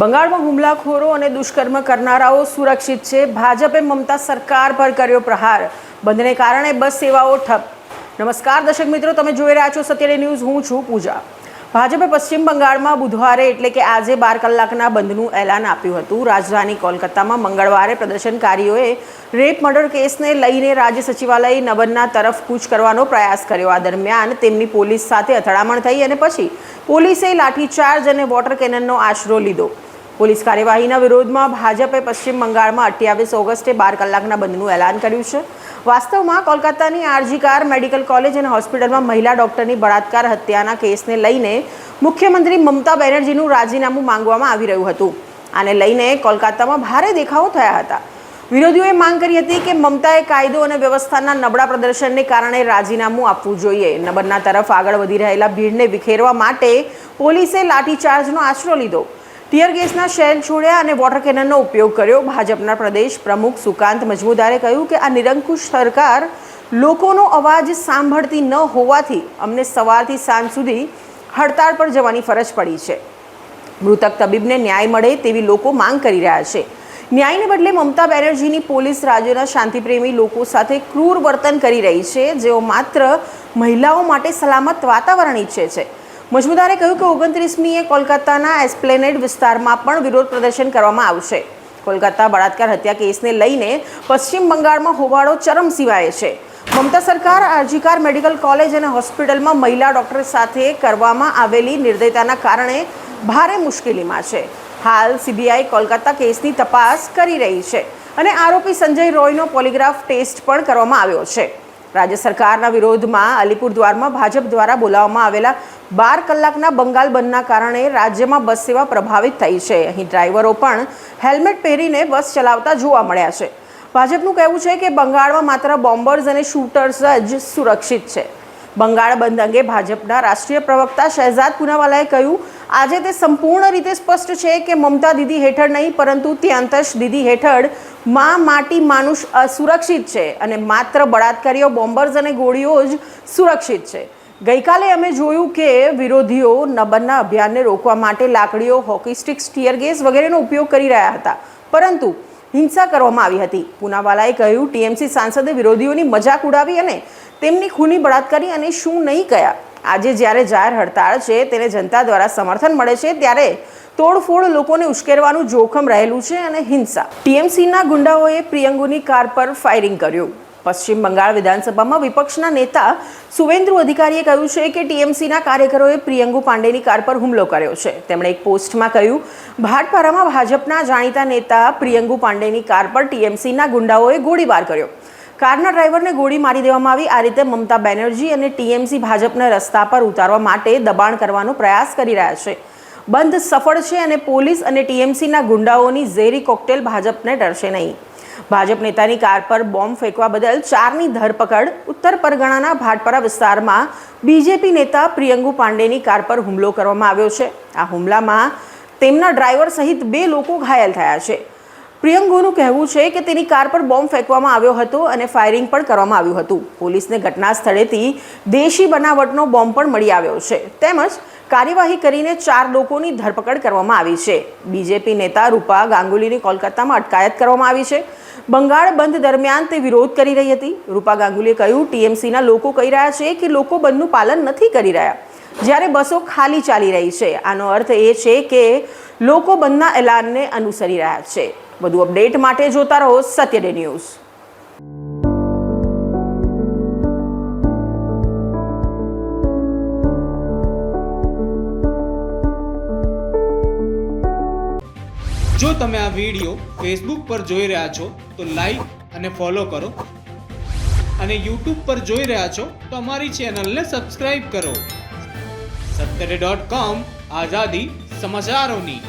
બંગાળમાં હુમલાખોરો અને દુષ્કર્મ કરનારાઓ સુરક્ષિત છે. ભાજપે મમતા સરકાર પર કર્યો પ્રહાર. બંધને કારણે બસ સેવાઓ ઠપ. નમસ્કાર દર્શક મિત્રો, તમે જોઈ રહ્યા છો સત્યડે ન્યૂઝ. હું છું પૂજા. ભાજપે પશ્ચિમ બંગાળમાં બુધવારે એટલે કે આજે બાર કલાકના બંધનું એલાન આપ્યું હતું. રાજધાની કોલકાતામાં મંગળવારે પ્રદર્શનકારીઓએ રેપ મર્ડર કેસને લઈને રાજ્ય સચિવાલય નવનના તરફ કૂચ કરવાનો પ્રયાસ કર્યો. આ દરમિયાન તેમની પોલીસ સાથે અથડામણ થઈ અને પછી પોલીસે લાઠીચાર્જ અને વોટર કેનનનો આશરો લીધો. પોલીસ કાર્યવાહીના વિરોધમાં ભાજપે પશ્ચિમ બંગાળમાં અઠ્યાવીસ ઓગસ્ટે બાર કલાકના બંધનું એલાન કર્યું છે. વાસ્તવમાં કોલકાતાની આરજીકાર મેડિકલ કોલેજ અને હોસ્પિટલમાં મહિલા ડોક્ટરની બળાત્કાર હત્યાના કેસને લઈને મુખ્યમંત્રી મમતા બેનર્જીનું રાજીનામું માંગવામાં આવી રહ્યું હતું. આને લઈને કોલકાતામાં ભારે દેખાવો થયા હતા. વિરોધીઓએ માંગ કરી હતી કે મમતાએ કાયદો અને વ્યવસ્થાના નબળા પ્રદર્શનને કારણે રાજીનામું આપવું જોઈએ. નબરના તરફ આગળ વધી રહેલા ભીડને વિખેરવા માટે પોલીસે લાઠીચાર્જનો આશરો લીધો. ટીયર ગેસના શેલ છોડ્યા અને વોટર કેનનનો ઉપયોગ કર્યો. ભાજપના પ્રદેશ પ્રમુખ સુકાંત મજમુદારે કહ્યું કે આ નિરંકુશ સરકાર લોકોનો અવાજ સાંભળતી ન હોવાથી અમને સવારથી સાંજ સુધી હડતાળ પર જવાની ફરજ પડી છે. મૃતક તબીબને ન્યાય મળે તેવી લોકો માંગ કરી રહ્યા છે. ન્યાયને બદલે મમતા બેનર્જીની પોલીસ રાજ્યના શાંતિપ્રેમી લોકો સાથે ક્રૂર વર્તન કરી રહી છે. જેઓ માત્ર મહિલાઓ માટે સલામત વાતાવરણ ઈચ્છે છે. મજમુદારે કહ્યું કે ઓગણત્રીસમીએ કોલકાતાના એસ્પ્લેનેડ વિસ્તારમાં પણ વિરોધ પ્રદર્શન કરવામાં આવશે. કોલકાતા બળાત્કાર હત્યા કેસને લઈને પશ્ચિમ બંગાળમાં હોબાળો સિવાય છે. મમતા સરકાર આરજીકાર મેડિકલ કોલેજ અને હોસ્પિટલમાં મહિલા ડોક્ટર સાથે કરવામાં આવેલી નિર્દયતાના કારણે ભારે મુશ્કેલીમાં છે. હાલ સીબીઆઈ કોલકાતા કેસની તપાસ કરી રહી છે અને આરોપી સંજય રોયનો પોલિગ્રાફ ટેસ્ટ પણ કરવામાં આવ્યો છે. રાજ્ય સરકારના વિરોધમાં અલીપુરદ્વારમાં ભાજપ દ્વારા બોલાવવામાં આવેલા બાર કલાકના બંગાળ બંધના કારણે રાજ્યમાં બસ સેવા પ્રભાવિત થઈ છે. અહીં ડ્રાઈવરો પણ હેલ્મેટ પહેરીને બસ ચલાવતા જોવા મળ્યા છે. ભાજપનું કહેવું છે કે બંગાળમાં માત્ર બોમ્બર્સ અને શૂટર્સ જ સુરક્ષિત છે. બંગાળ બંધ અંગે ભાજપના રાષ્ટ્રીય પ્રવક્તા શહેજાદ પુનાવાલાએ કહ્યું, આજે તે સંપૂર્ણ રીતે સ્પષ્ટ છે કે મમતા દીદી હેઠળ નહીં, પરંતુ ત્યાંતશ દીદી હેઠળ મા માટી માનુષ અસુરક્ષિત છે અને માત્ર બળાત્કારીઓ, બોમ્બર્સ અને ગોળીઓ જ સુરક્ષિત છે. ગઈકાલે અમે જોયું કે વિરોધીઓ નબનના અભિયાનને રોકવા માટે લાકડીઓ, હોકી સ્ટિક્સ, ટીયર ગેસ વગેરેનો ઉપયોગ કરી રહ્યા હતા. પરંતુ હિંસા કરવામાં આવી હતી. પૂનાવાલાએ કહ્યું, ટીએમસી સાંસદે વિરોધીઓની મજાક ઉડાવી અને તેમની ખૂની બળાત્કારી અને શું નહીં કયા. આજે જ્યારે જાહેર હડતાળ છે, તેને જનતા દ્વારા સમર્થન મળે છે, ત્યારે તોડફોડ લોકોને ઉશ્કેરવાનું જોખમ રહેલું છે અને હિંસા. ટીએમસીના ગુંડાઓએ પ્રિયંગુની કાર પર ફાયરિંગ કર્યું. પશ્ચિમ બંગાળ વિધાનસભામાં વિપક્ષના નેતા સુવેન્દ્રુ અધિકારીએ કહ્યું છે કે ટીએમસીના કાર્યકરોએ પ્રિયંગુ પાંડેની કાર પર હુમલો કર્યો છે. તેમણે એક પોસ્ટમાં કહ્યું, ભાટપારામાં ભાજપના જાણીતા નેતા પ્રિયંગુ પાંડેની કાર પર ટીએમસીના ગુંડાઓએ ગોળીબાર કર્યો. કારના ડ્રાઈવરને ગોળી મારી દેવામાં આવી. આ રીતે મમતા બેનર્જી અને ટીએમસી ભાજપને રસ્તા પર ઉતારવા માટે દબાણ કરવાનો પ્રયાસ કરી રહ્યા છે. બંધ સફળ છે અને પોલીસ અને ટીએમસીના ગુંડાઓની ઝેરી કોકટેલ ભાજપને ડરશે નહીં. ભાજપ નેતાની કાર પર બોમ્બ ફેંકવા બદલ ચારની ધરપકડ. ઉત્તર પરગણાના ભાટપરા વિસ્તારમાં બીજેપી નેતા પ્રિયંગુ પાંડેની કાર પર હુમલો કરવામાં આવ્યો છે. આ હુમલામાં તેમના ડ્રાઈવર સહિત બે લોકો ઘાયલ થયા છે. પ્રિયંગુનું કહેવું છે કે તેની કાર પર બોમ્બ ફેંકવામાં આવ્યો હતો અને ફાયરિંગ પણ કરવામાં આવ્યું હતું. પોલીસને ઘટના સ્થળેથી દેશી બનાવટનો બોમ્બ પણ મળી આવ્યો છે. તેમજ કાર્યવાહી કરીને ચાર લોકોની ધરપકડ કરવામાં આવી છે. બીજેપી નેતા રૂપા ગાંગુલીની કોલકાતામાં અટકાયત કરવામાં આવી છે. બંગાળ બંધ દરમિયાન તે વિરોધ કરી રહી હતી. રૂપા ગાંગુલીએ કહ્યું, ટીએમસીના લોકો કહી રહ્યા છે કે લોકો બંધનું પાલન નથી કરી રહ્યા. જ્યારે બસો ખાલી ચાલી રહી છે. આનો અર્થ એ છે કે લોકો બંધના એલાનને અનુસરી રહ્યા છે. વધુ અપડેટ માટે જોતા રહો સત્યડે ન્યૂઝ. જો તમે આ વીડિયો ફેસબુક પર જોઈ રહ્યા છો, તો લાઈક અને ફોલો કરો. અને યુટ્યુબ પર જોઈ રહ્યા છો, તો અમારી ચેનલને સબસ્ક્રાઈબ કરો. સત્તરે ડોટ કોમ આઝાદી સમાચારોની.